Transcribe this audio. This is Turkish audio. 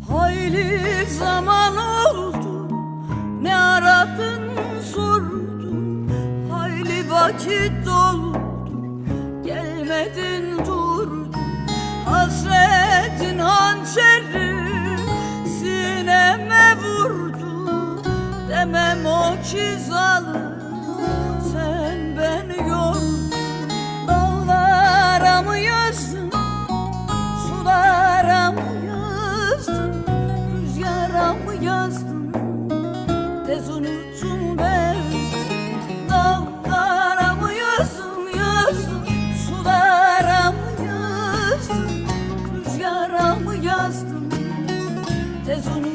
Hayli zaman oldu Ne aradın sordun Hayli vakit doldu Gelmedin durdun Hasretin hançeri Sineme vurdu. Demem o ki zalim unuttum ben. Dallara mı yüzüm yüzüm Sulara mı yüzüm Rüzgara mı yazdım? Tez unuttum